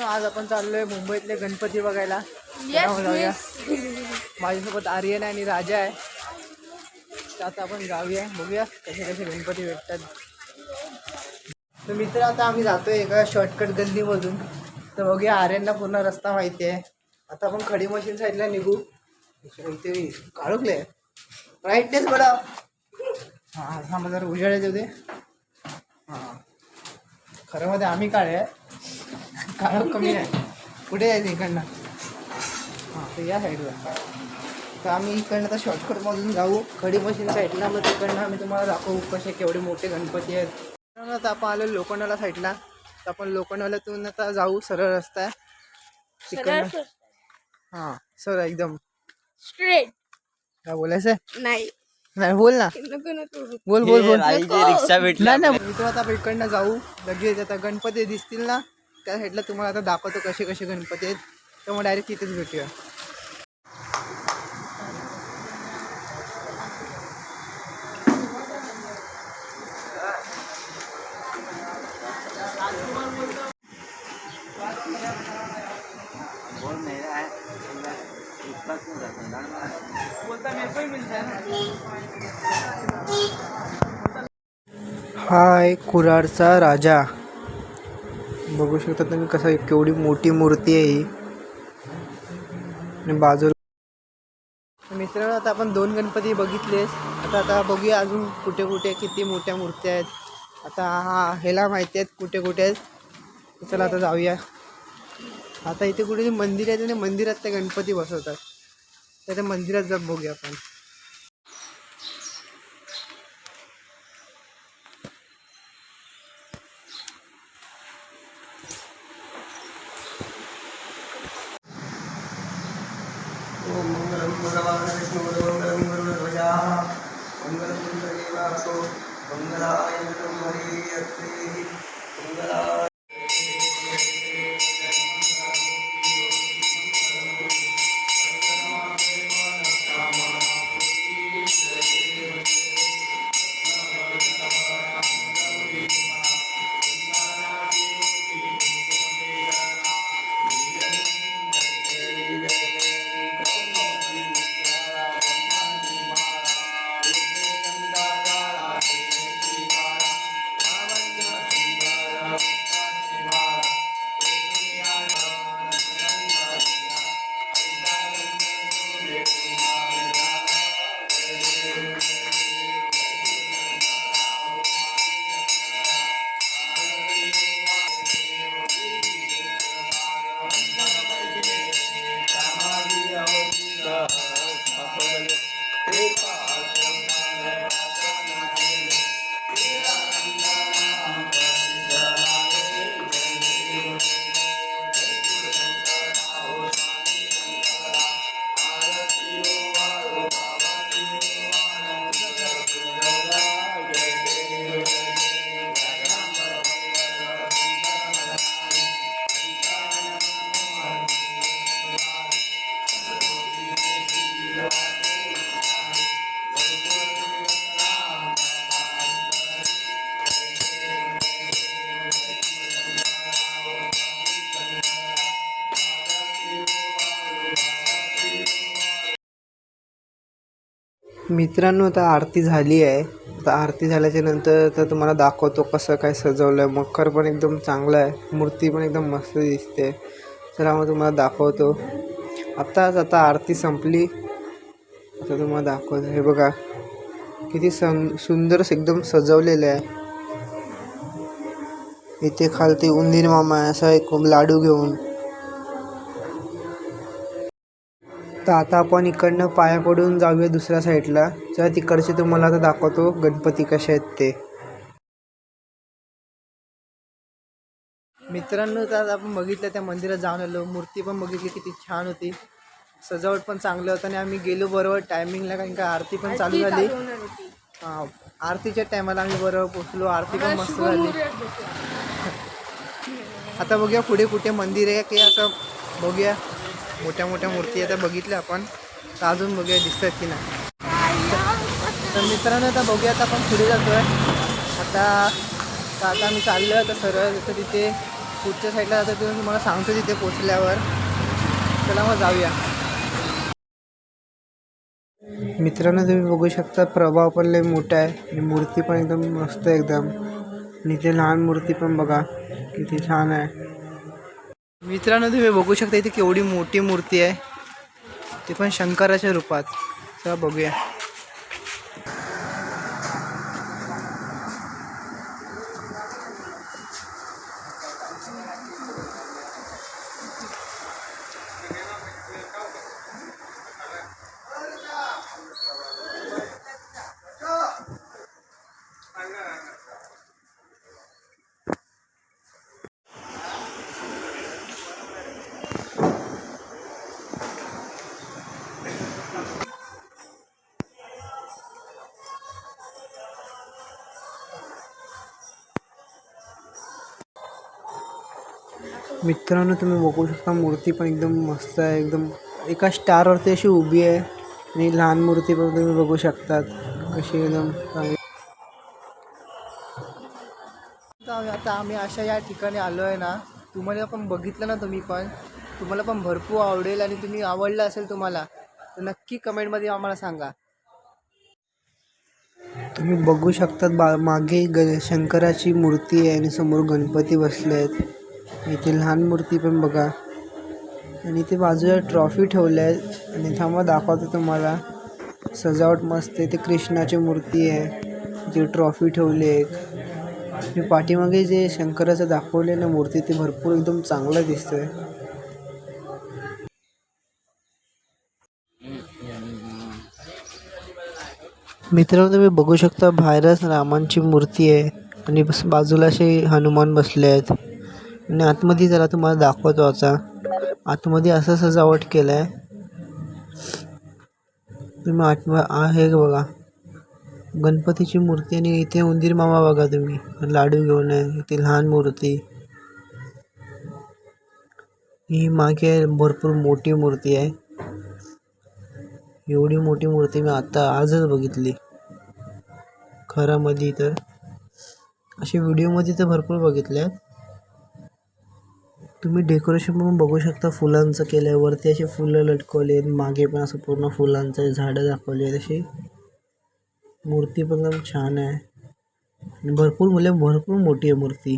आज आपण चाललोय मुंबईतले गणपती बघायला. माझ्यासोबत आर्यन आहे आणि राजा आहे. तर आता आपण जाऊया बघूया कसे कसे गणपती भेटतात. तर मित्र आता आम्ही जातोय एका शॉर्टकट गल्लीमधून. तर बघूया आर्यनला पूर्ण रस्ता माहिती आहे. आता आपण खडी मशीन साईडला निघू. इथे काढूकले ब्राईटनेस बडा हां हा जरा उजाडे देऊ दे हां. खरं मध्ये आम्ही काळे आहे. काळं कमी आहे. कुठे जायचं इकडनं. हां तर या साईडला तर आम्ही इकडनं आता शॉर्टकटमधून जाऊ. खडी मशीन साईडला मग तिकडनं आम्ही तुम्हाला दाखवू कसे केवढे मोठे गणपती आहेत. तर आपण आलो लोखंडाला साईडला. तर आपण लोखंडवाल्यातून आता जाऊ सरळ रस्ता आहे. तिकडनं. हां सर एकदम. स्ट्रेट काय बोलायचं? नाही. नाही बोल ना. नको नको बोल बोल बोल. रिक्षा भेटली. नाही नाही. मित्र आता आपण इकडनं जाऊ. लगेच आता गणपती दिसतील ना. त्या साईडला तुम्हाला आता दाखवतो कसे कसे गणपती आहेत. तर मग डायरेक्ट तिथेच भेटूया. हाय कुराडचा राजा. बघू शकता तुम्ही कसं केवढी मोठी मूर्ती आहे ही. आणि बाजूला मित्रांनो आता आपण दोन गणपती बघितलेस आता आता बघूया अजून कुठे कुठे किती मोठ्या मूर्त्या आहेत. आता हा ह्याला माहिती आहेत कुठे कुठे आहेत. चला आता जाऊया. आता इथे कुठे मंदिर आहे आणि मंदिरात ते गणपती बसवतात. तर त्या मंदिरात जात बघूया आपण. ஓம் மங்களம் பகவான் விஷ்ணுமங்கலம் குருவரையாக மங்களம் மங்களாய ஹரே அத்தே. மங்களாய मित्रांनो आता आरती झाली आहे. आता आरती झाल्याच्यानंतर तर तुम्हाला दाखवतो कसं काय सजवलं आहे मखर पण एकदम चांगलं आहे. मूर्ती पण एकदम मस्त दिसते. चला मग तुम्हाला दाखवतो. आत्ताच आता आरती संपली. आता तुम्हाला दाखवतो. हे बघा किती सं सुंदर एकदम सजवलेलं आहे. इथे खालती उंदीर मामा आहे असा एक लाडू घेऊन. तर आता आपण इकडनं पाया पडून जाऊया दुसऱ्या साईडला. तर तिकडचे तुम्हाला आता दाखवतो गणपती कसे आहेत ते. मित्रांनो तर आता आपण बघितलं त्या मंदिरात जाऊन आलो. मूर्ती पण बघितली किती छान होती. सजावट पण चांगलं होतं आणि आम्ही गेलो बरोबर टायमिंगला कारण का आरती पण चालू झाली. हा आरतीच्या टायमाला आम्ही बरोबर पोचलो आरती पण मस्त झाली. आता बघूया पुढे कुठे मंदिर आहे की असं बघूया. मोठ्या मोठ्या मूर्ती आता बघितल्या आपण. तर अजून बघूया दिसतात की नाही. तर मित्रांनो आता बघूया आता आपण पुढे जातोय. आता आता मी चाललो आता सरळ तर तिथे पुढच्या साईडला जातो ते तुम्हाला सांगतो तिथे पोचल्यावर चला मग जाऊया. मित्रांनो तुम्ही बघू शकता प्रभाव पण लय मोठा आहे. आणि मूर्ती पण एकदम मस्त आहे एकदम. आणि इथे लहान मूर्ती पण बघा किती छान आहे. मित्रांनो तुम्ही बघू शकता इथे केवढी मोठी मूर्ती आहे. ती पण शंकराच्या रूपात. चला बघूया. मित्रांनो तुम्ही बघू शकता मूर्ती पण एकदम मस्त आहे. एकदम एका स्टारवरती अशी उभी आहे आणि लहान मूर्ती पण तुम्ही बघू शकतात. कशी एकदम चांगली. आता आम्ही अशा या ठिकाणी आलो आहे ना. तुम्हाला पण बघितलं ना तुम्ही पण. तुम्हाला पण भरपूर आवडेल आणि तुम्ही आवडलं असेल तुम्हाला तर नक्की कमेंटमध्ये आम्हाला सांगा. तुम्ही बघू शकतात बा मागे ग शंकराची मूर्ती आहे आणि समोर गणपती बसले आहेत इथे लहान मूर्ती पण बघा. आणि इथे बाजूला ट्रॉफी ठेवल्या आहेत. आणि थांबा दाखवतो तुम्हाला. सजावट मस्त आहे. ते कृष्णाची मूर्ती आहे. जे ट्रॉफी ठेवली आहे एक पाठीमागे जे शंकराचं दाखवले ना मूर्ती ती भरपूर एकदम चांगलं दिसतंय. मित्रांनो तुम्ही बघू शकता बाहेरच रामांची मूर्ती आहे. आणि बस बाजूला असे हनुमान बसले आहेत. आणि आतमध्ये जरा तुम्हाला दाखवतो आता. आतमध्ये असं सजावट केलं आहे तुम्ही आत आहे बघा. गणपतीची मूर्ती आणि इथे उंदीर मामा बघा तुम्ही. लाडू घेऊन आहे. इथे लहान मूर्ती. ही मागे भरपूर मोठी मूर्ती आहे. एवढी मोठी मूर्ती मी आता आजच बघितली. खरामध्ये तर. असे व्हिडिओमध्ये तर भरपूर बघितले आहेत तुम्ही डेकोरेशन पण बघू शकता फुलांचं केलं आहे वरती असे फुलं लटकवले आहेत मागे पण असं पूर्ण फुलांचं झाडं दाखवली आहेत अशी मूर्ती पण एकदम छान आहे. आणि भरपूर म्हणजे भरपूर मोठी आहे मूर्ती.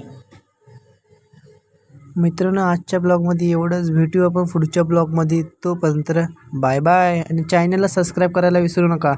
मित्रांनो आजच्या ब्लॉगमध्ये एवढंच. भेटू आपण पुढच्या ब्लॉगमध्ये. तोपर्यंत बाय बाय आणि चॅनलला सबस्क्राईब करायला विसरू नका.